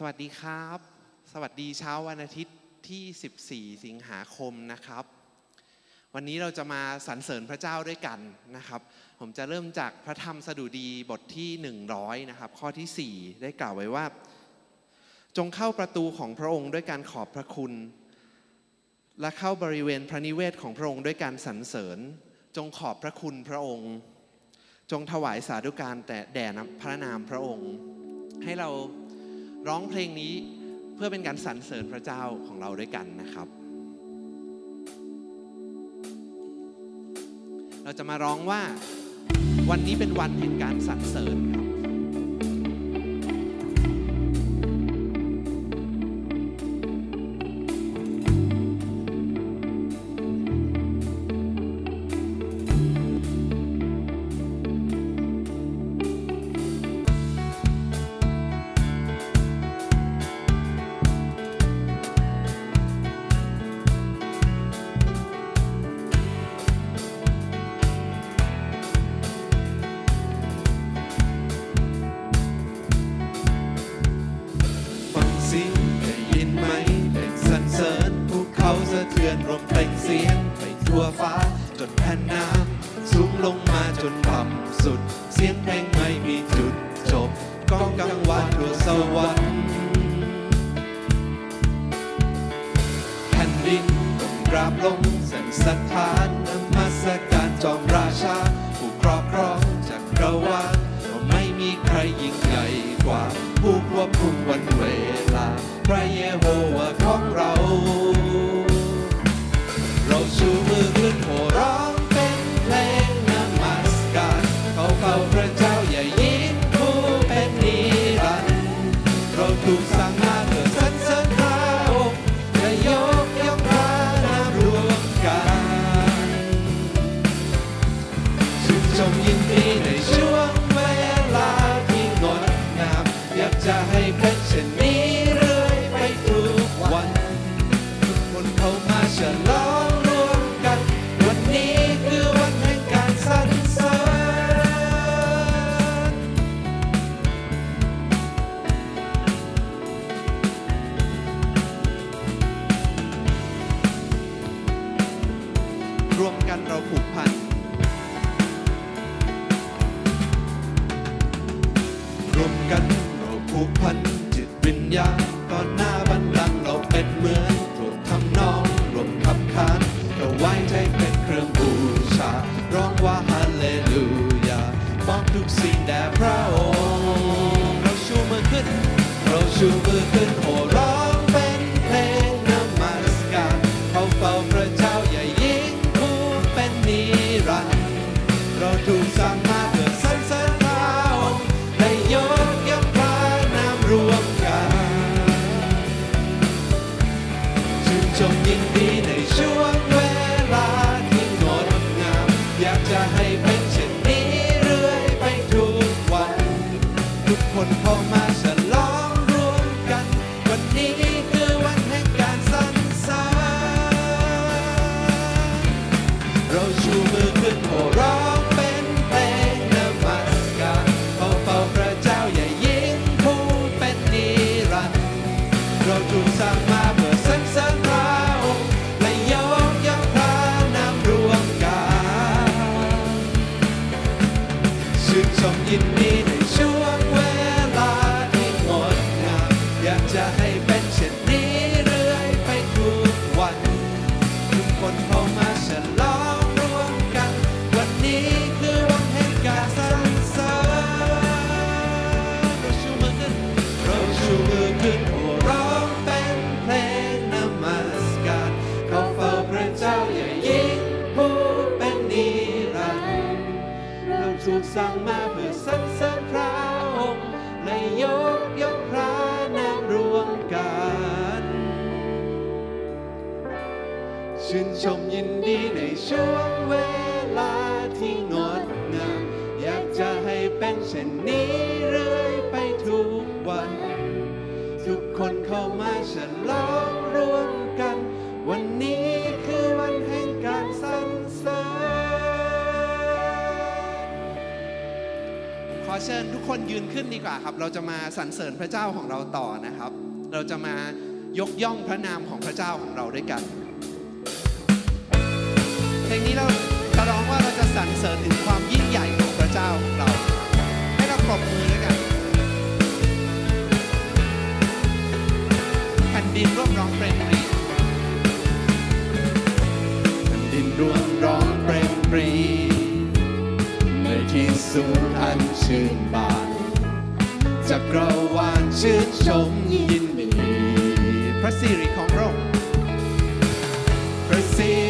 สวัสดีครับ สวัสดีเช้าวันอาทิตย์ที่ 14 สิงหาคมนะครับ วันนี้เราจะมาสรรเสริญพระเจ้าด้วยกันนะครับ ผมจะเริ่มจากพระธรรมสดุดีบทที่ 100 นะครับ ข้อที่ 4 ได้กล่าวไว้ว่า จงเข้าประตูของพระองค์ด้วยการขอบพระคุณ และเข้าบริเวณพระนิเวศของพระองค์ด้วยการสรรเสริญ จงขอบพระคุณพระองค์ จงถวายสาธุการแต่แด่พระนามพระองค์ ให้เรา ร้องเพลงนี้เพื่อเป็นการสรรเสริญพระเจ้าของเราด้วยกันนะครับ เราจะมาร้องว่าวันนี้เป็นวันแห่งการสรรเสริญครับ สะเทือนรวมเปล่งเสียงไปทั่วฟ้าจนแผ่นน้ำสูงลงมาจนต่ำสุด เสียงเพลงไม่มีจุดจบก้องกังวานทั่วสวรรค์แผ่นดินต้องกราบลงสันสถาน ถู รวมกันเราผูกพันจิตวิญญาณตอนหน้าบันลังเราเป็นเหมือนรวมทำนองรวมขับขานเราไว้ใจเป็นเครื่องบูชา ร้องว่าฮาเลลูยาบอกทุกสิ่ง อยากจะให้เป็นเช่นนี้เรื่อยไปทุกวัน ทุกคนเข้ามาฉ สั่งมาเพื่อสรรเสริญพระองค์และยกย่องพระนามรวมกันชื่นชมยินดีในช่วงเวลาที่งดงามอยากจะให้เป็นเช่นนี้เรื่อยไปทุกวัน ทุกคนเข้ามาฉลองร่วมกัน วันนี้คือวันแห่ เชิญทุกคนยืนขึ้นดีกว่าครับ เราจะมาสรรเสริญพระเจ้าของเราต่อนะครับ เราจะมายกย่องพระนามของพระเจ้าของเราด้วยกันเพลงนี้เราจะร้องว่าเราจะสรรเสริญถึงความ ที่สูงอันชื่นบานจักรวาลชื่นชมยินดี พระสิริของพระองค์พระสิ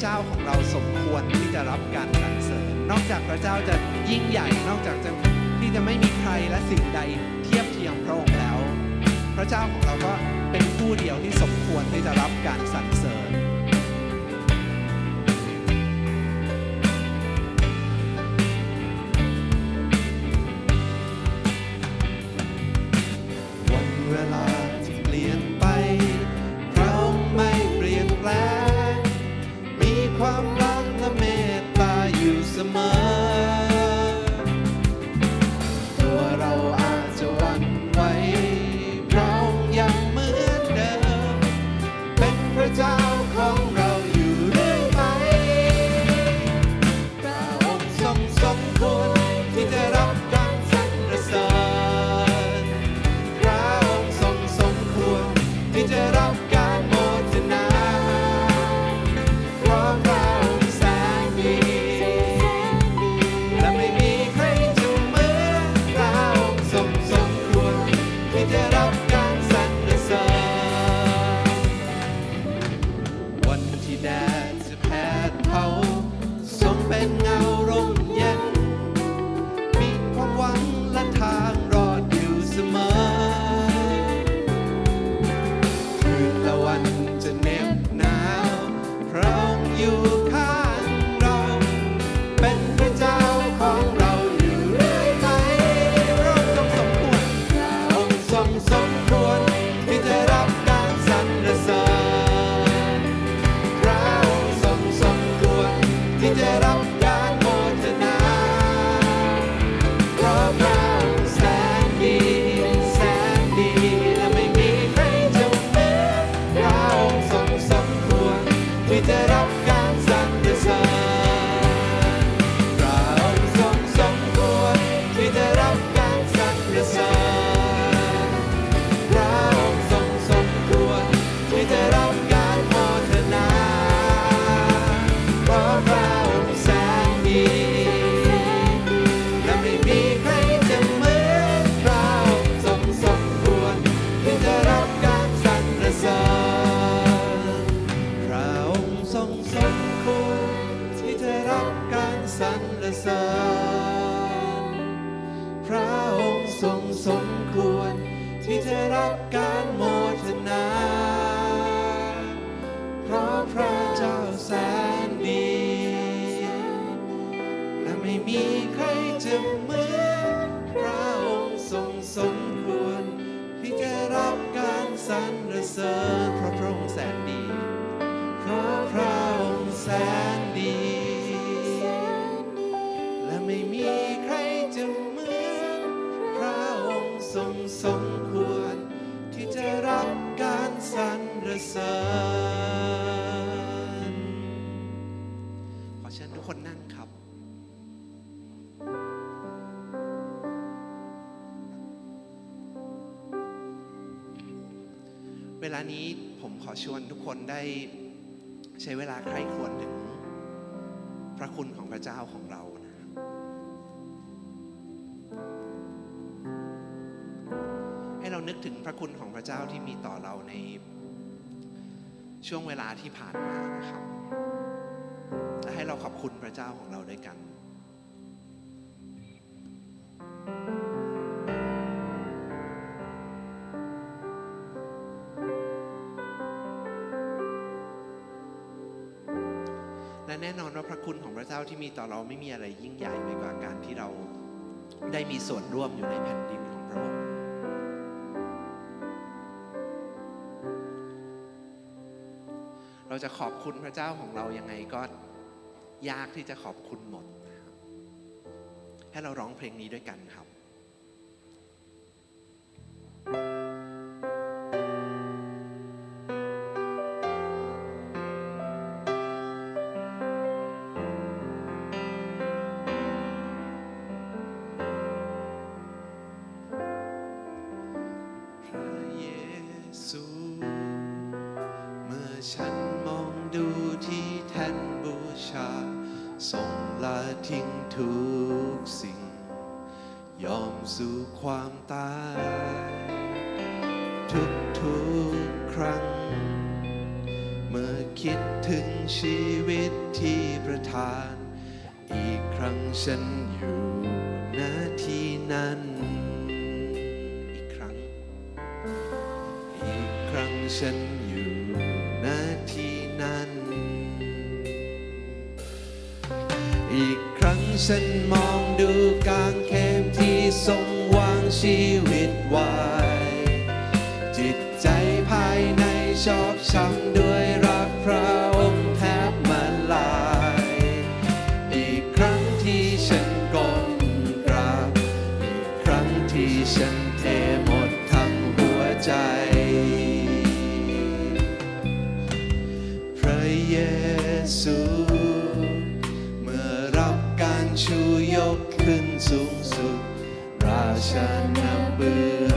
เจ้าของเราสมควรที่จะรับการสรรเสริญ นอกจากพระเจ้าจะยิ่งใหญ่ นอกจากจะที่จะไม่มีใครและสิ่งใดเทียบเทียมพระองค์แล้ว พระเจ้าของเราก็เป็นผู้เดียวที่สมควรที่จะรับการสรรเสริญ ทรงสมควร ที่จะรับการสรรเสริญขอเชิญทุกคนนั่งครับ เวลานี้ผมขอชวนทุกคนได้ใช้เวลาใคร่ครวญถึงพระคุณของพระเจ้าของเรา คุณของพระเจ้าที่มีต่อเราในช่วงเวลาที่ผ่านมานะครับและให้เราขอบคุณพระเจ้าของเราด้วยกันและแน่นอนว่าพระคุณของพระเจ้าที่มีต่อเราไม่มีอะไรยิ่งใหญ่ไปกว่าการที่เราได้มีส่วนร่วมอยู่ในแผ่นดินของพระองค์ จะขอบคุณพระเจ้าของเรายังไงก็ยากที่จะขอบคุณหมดนะครับให้เราร้องเพลงนี้ด้วยกันครับ ทุกสิ่ง ยอมสู่ความตาย ทุกทุกๆครั้ง เมื่อคิดถึงชีวิตที่ประทาน อีกครั้งฉันอยู่ณที่นั้น อีกครั้ง อีกครั้งฉัน ฉันมองดูกางเขมที่ทรงวางชีวิตไว้ จิตใจภายในชอบช้ำด้วย น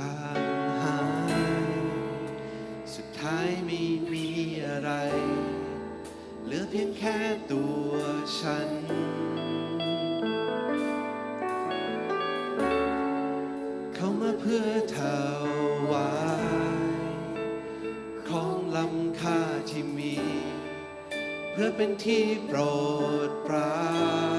กางหาย สุดท้ายไม่มีอะไร เหลือเพียงแค่ตัวฉัน เขามาเพื่อเท่าวายของลำค่าที่มี เพื่อเป็นที่โปรดปราน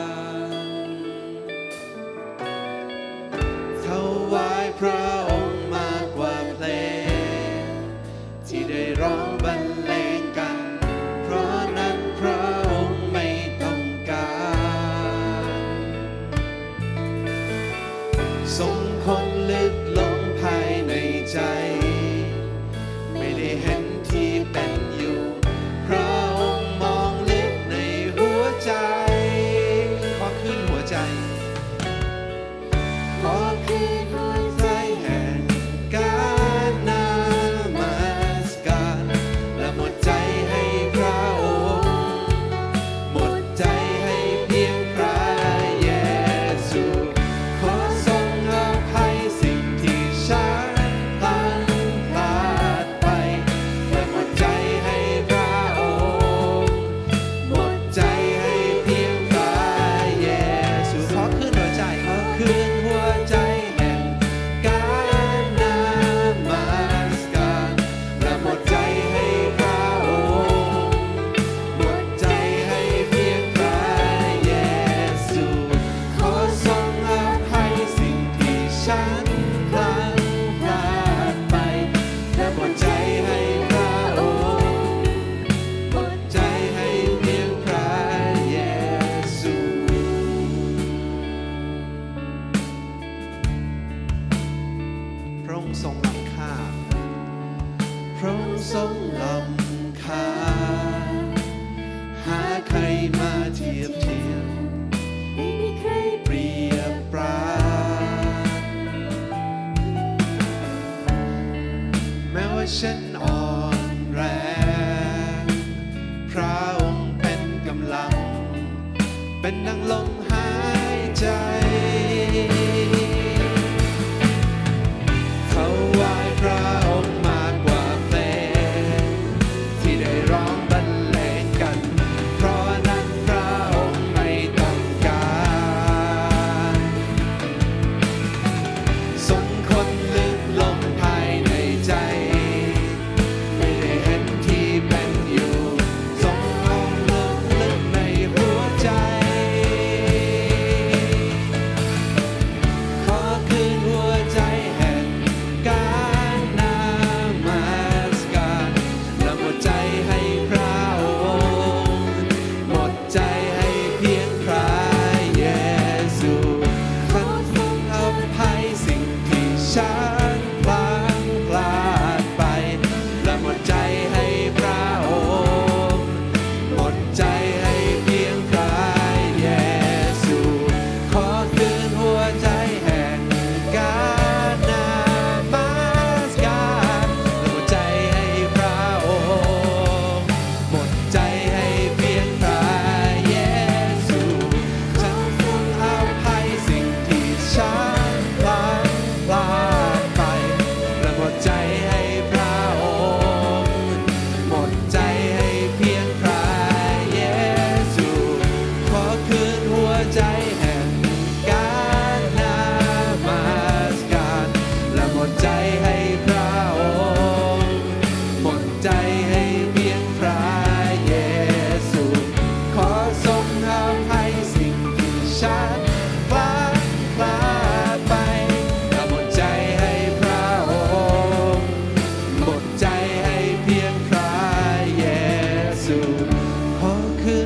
Okay.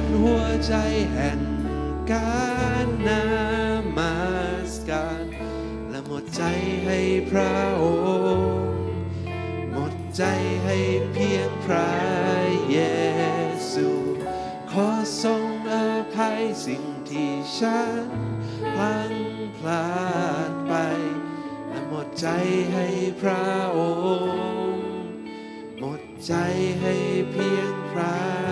หัวใจแห่งการนามาสการ และหมดใจให้พระองค์ หมดใจให้เพียงพระเยซู ขอทรงอภัยสิ่งที่ฉันพลังพลาดไป และหมดใจให้พระองค์ หมดใจให้เพียงพระ